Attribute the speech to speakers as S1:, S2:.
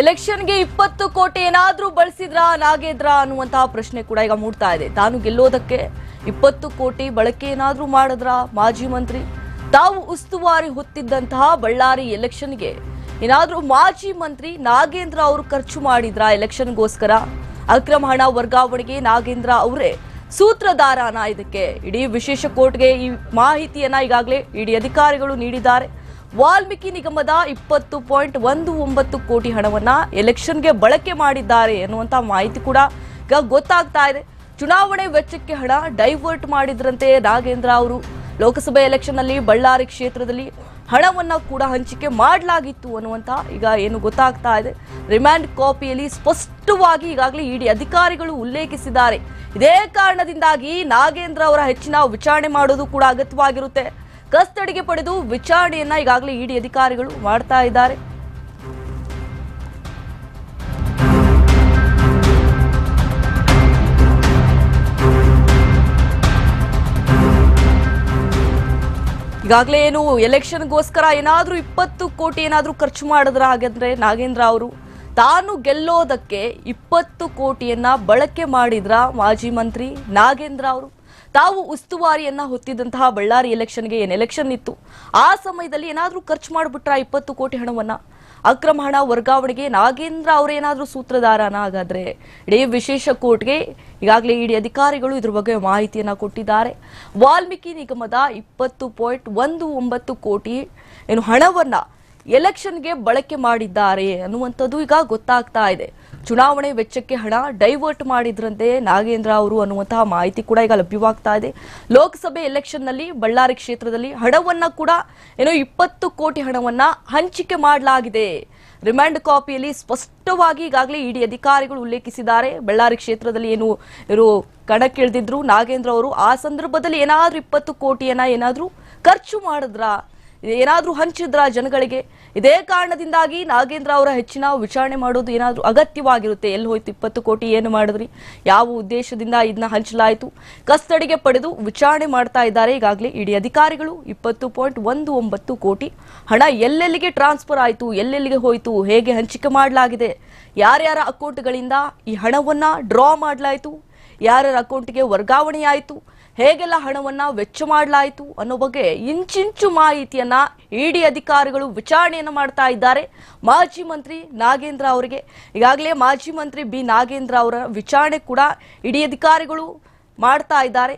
S1: ಎಲೆಕ್ಷನ್ಗೆ ಇಪ್ಪತ್ತು ಕೋಟಿ ಏನಾದರೂ ಬಳಸಿದ್ರ, ನಾಗೇಂದ್ರ ಅನ್ನುವಂತಹ ಪ್ರಶ್ನೆ ಕೂಡ ಈಗ ಮೂಡ್ತಾ ಇದೆ. ತಾನು ಗೆಲ್ಲೋದಕ್ಕೆ ಇಪ್ಪತ್ತು ಕೋಟಿ ಬಳಕೆ ಏನಾದರೂ ಮಾಡಿದ್ರಾ, ಮಾಜಿ ಮಂತ್ರಿ? ತಾವು ಉಸ್ತುವಾರಿ ಹೊತ್ತಿದ್ದಂತಹ ಬಳ್ಳಾರಿ ಎಲೆಕ್ಷನ್ಗೆ ಏನಾದರೂ ಮಾಜಿ ಮಂತ್ರಿ ನಾಗೇಂದ್ರ ಅವರು ಖರ್ಚು ಮಾಡಿದ್ರ ಎಲೆಕ್ಷನ್ಗೋಸ್ಕರ? ಅಕ್ರಮ ಹಣ ವರ್ಗಾವಣೆಗೆ ನಾಗೇಂದ್ರ ಅವರೇ ಸೂತ್ರಧಾರನ ಇದಕ್ಕೆ. ಇಡೀ ವಿಶೇಷ ಕೋರ್ಟ್ಗೆ ಈ ಮಾಹಿತಿಯನ್ನ ಈಗಾಗಲೇ ಇಡೀ ಅಧಿಕಾರಿಗಳು ನೀಡಿದ್ದಾರೆ. ವಾಲ್ಮೀಕಿ ನಿಗಮದ ಇಪ್ಪತ್ತು ಪಾಯಿಂಟ್ ಒಂದು ಒಂಬತ್ತು ಕೋಟಿ ಹಣವನ್ನ ಎಲೆಕ್ಷನ್ಗೆ ಬಳಕೆ ಮಾಡಿದ್ದಾರೆ ಎನ್ನುವಂತ ಮಾಹಿತಿ ಕೂಡ ಈಗ ಗೊತ್ತಾಗ್ತಾ ಇದೆ. ಚುನಾವಣೆ ವೆಚ್ಚಕ್ಕೆ ಹಣ ಡೈವರ್ಟ್ ಮಾಡಿದ್ರಂತೆ ನಾಗೇಂದ್ರ ಅವರು. ಲೋಕಸಭೆ ಎಲೆಕ್ಷನ್ನಲ್ಲಿ ಬಳ್ಳಾರಿ ಕ್ಷೇತ್ರದಲ್ಲಿ ಹಣವನ್ನ ಕೂಡ ಹಂಚಿಕೆ ಮಾಡಲಾಗಿತ್ತು ಅನ್ನುವಂತ ಈಗ ಏನು ಗೊತ್ತಾಗ್ತಾ ಇದೆ. ರಿಮ್ಯಾಂಡ್ ಕಾಪಿಯಲ್ಲಿ ಸ್ಪಷ್ಟವಾಗಿ ಈಗಾಗಲೇ ಇಡಿ ಅಧಿಕಾರಿಗಳು ಉಲ್ಲೇಖಿಸಿದ್ದಾರೆ. ಇದೇ ಕಾರಣದಿಂದಾಗಿ ನಾಗೇಂದ್ರ ಅವರ ಹೆಚ್ಚಿನ ವಿಚಾರಣೆ ಮಾಡೋದು ಕೂಡ ಅಗತ್ಯವಾಗಿರುತ್ತೆ. ಕಸ್ಟಡಿಗೆ ಪಡೆದು ವಿಚಾರಣೆಯನ್ನ ಈಗಾಗಲೇ ಇಡಿ ಅಧಿಕಾರಿಗಳು ಮಾಡ್ತಾ ಇದ್ದಾರೆ. ಈಗಾಗಲೇ ಏನು ಎಲೆಕ್ಷನ್ಗೋಸ್ಕರ ಏನಾದರೂ ಇಪ್ಪತ್ತು ಕೋಟಿ ಏನಾದರೂ ಖರ್ಚು ಮಾಡಿದ್ರ ಹಾಗಂದ್ರೆ ನಾಗೇಂದ್ರ ಅವರು. ತಾನು ಗೆಲ್ಲೋದಕ್ಕೆ ಇಪ್ಪತ್ತು ಕೋಟಿಯನ್ನ ಬಳಕೆ ಮಾಡಿದ್ರ ಮಾಜಿ ಮಂತ್ರಿ ನಾಗೇಂದ್ರ ಅವರು. ತಾವು ಉಸ್ತುವಾರಿಯನ್ನ ಹೊತ್ತಿದ್ದಂತಹ ಬಳ್ಳಾರಿ ಎಲೆಕ್ಷನ್ಗೆ ಏನ್ ಎಲೆಕ್ಷನ್ ಇತ್ತು? ಆ ಸಮಯದಲ್ಲಿ ಏನಾದ್ರೂ ಖರ್ಚು ಮಾಡಿಬಿಟ್ರ ಇಪ್ಪತ್ತು ಕೋಟಿ ಹಣವನ್ನ? ಅಕ್ರಮ ಹಣ ವರ್ಗಾವಣೆಗೆ ನಾಗೇಂದ್ರ ಅವರೇನಾದ್ರೂ ಸೂತ್ರಧಾರನ ಹಾಗಾದ್ರೆ ಇಡೀ ವಿಶೇಷ ಕೋರ್ಟ್ಗೆ ಈಗಾಗಲೇ ಇಡೀ ಅಧಿಕಾರಿಗಳು ಇದ್ರ ಬಗ್ಗೆ ಮಾಹಿತಿಯನ್ನ ಕೊಟ್ಟಿದ್ದಾರೆ. ವಾಲ್ಮೀಕಿ ನಿಗಮದ ಇಪ್ಪತ್ತು ಪಾಯಿಂಟ್ ಒಂದು ಒಂಬತ್ತು ಕೋಟಿ ಏನು ಹಣವನ್ನ ಎಲೆಕ್ಷನ್ಗೆ ಬಳಕೆ ಮಾಡಿದ್ದಾರೆ ಅನ್ನುವಂಥದ್ದು ಈಗ ಗೊತ್ತಾಗ್ತಾ ಇದೆ. ಚುನಾವಣೆ ವೆಚ್ಚಕ್ಕೆ ಹಣ ಡೈವರ್ಟ್ ಮಾಡಿದ್ರಂತೆ ನಾಗೇಂದ್ರ ಅವರು ಅನ್ನುವಂತಹ ಮಾಹಿತಿ ಕೂಡ ಈಗ ಲಭ್ಯವಾಗ್ತಾ ಇದೆ. ಲೋಕಸಭೆ ಎಲೆಕ್ಷನ್ನಲ್ಲಿ ಬಳ್ಳಾರಿ ಕ್ಷೇತ್ರದಲ್ಲಿ ಹಣವನ್ನ ಕೂಡ ಏನೋ ಇಪ್ಪತ್ತು ಕೋಟಿ ಹಣವನ್ನ ಹಂಚಿಕೆ ಮಾಡಲಾಗಿದೆ. ರಿಮ್ಯಾಂಡ್ ಕಾಪಿಯಲ್ಲಿ ಸ್ಪಷ್ಟವಾಗಿ ಈಗಾಗಲೇ ಇಡಿ ಅಧಿಕಾರಿಗಳು ಉಲ್ಲೇಖಿಸಿದ್ದಾರೆ. ಬಳ್ಳಾರಿ ಕ್ಷೇತ್ರದಲ್ಲಿ ಏನು ಇವರು ಕಣಕ್ಕಿಳಿದಿದ್ರು. ನಾಗೇಂದ್ರ ಅವರು ಆ ಸಂದರ್ಭದಲ್ಲಿ ಏನಾದರೂ ಇಪ್ಪತ್ತು ಕೋಟಿಯನ್ನ ಏನಾದರೂ ಖರ್ಚು ಮಾಡಿದ್ರಾ? ಏನಾದ್ರೂ ಹಂಚಿದ್ರ ಜನಗಳಿಗೆ? ಇದೇ ಕಾರಣದಿಂದಾಗಿ ನಾಗೇಂದ್ರ ಅವರ ಹೆಚ್ಚಿನ ವಿಚಾರಣೆ ಮಾಡೋದು ಏನಾದರೂ ಅಗತ್ಯವಾಗಿರುತ್ತೆ? ಎಲ್ಲಿ ಹೋಯ್ತು? ಇಪ್ಪತ್ತು ಕೋಟಿ ಏನು ಮಾಡಿದ್ರಿ? ಯಾವ ಉದ್ದೇಶದಿಂದ ಇದನ್ನ ಹಂಚಲಾಯಿತು? ಕಸ್ತಡಿಗೆ ಪಡೆದು ವಿಚಾರಣೆ ಮಾಡ್ತಾ ಇದ್ದಾರೆ ಈಗಾಗಲೇ ಇಡಿ ಅಧಿಕಾರಿಗಳು. ಇಪ್ಪತ್ತು ಪಾಯಿಂಟ್ ಒಂದು ಒಂಬತ್ತು ಕೋಟಿ. ಹಣ ಎಲ್ಲೆಲ್ಲಿಗೆ ಟ್ರಾನ್ಸ್ಫರ್ ಆಯಿತು? ಎಲ್ಲೆಲ್ಲಿಗೆ ಹೋಯಿತು? ಹೇಗೆ ಹಂಚಿಕೆ ಮಾಡಲಾಗಿದೆ? ಯಾರ್ಯಾರ ಅಕೌಂಟ್ಗಳಿಂದ ಈ ಹಣವನ್ನು ಡ್ರಾ ಮಾಡಲಾಯಿತು? ಯಾರ್ಯಾರ ಅಕೌಂಟ್ಗೆ ವರ್ಗಾವಣೆಯಾಯಿತು ಹೇಗೆಲ್ಲ ಹಣವನ್ನ ವೆಚ್ಚ ಮಾಡಲಾಯಿತು ಅನ್ನೋ ಬಗ್ಗೆ ಇಂಚಿಂಚು ಮಾಹಿತಿಯನ್ನ ಇಡಿ ಅಧಿಕಾರಿಗಳು ವಿಚಾರಣೆಯನ್ನು ಮಾಡ್ತಾ ಇದ್ದಾರೆ. ಮಾಜಿ ಮಂತ್ರಿ ನಾಗೇಂದ್ರ ಅವರಿಗೆ, ಈಗಾಗಲೇ ಮಾಜಿ ಮಂತ್ರಿ ಬಿ ನಾಗೇಂದ್ರ ಅವರ ವಿಚಾರಣೆ ಕೂಡ ಇಡಿ ಅಧಿಕಾರಿಗಳು ಮಾಡ್ತಾ ಇದ್ದಾರೆ.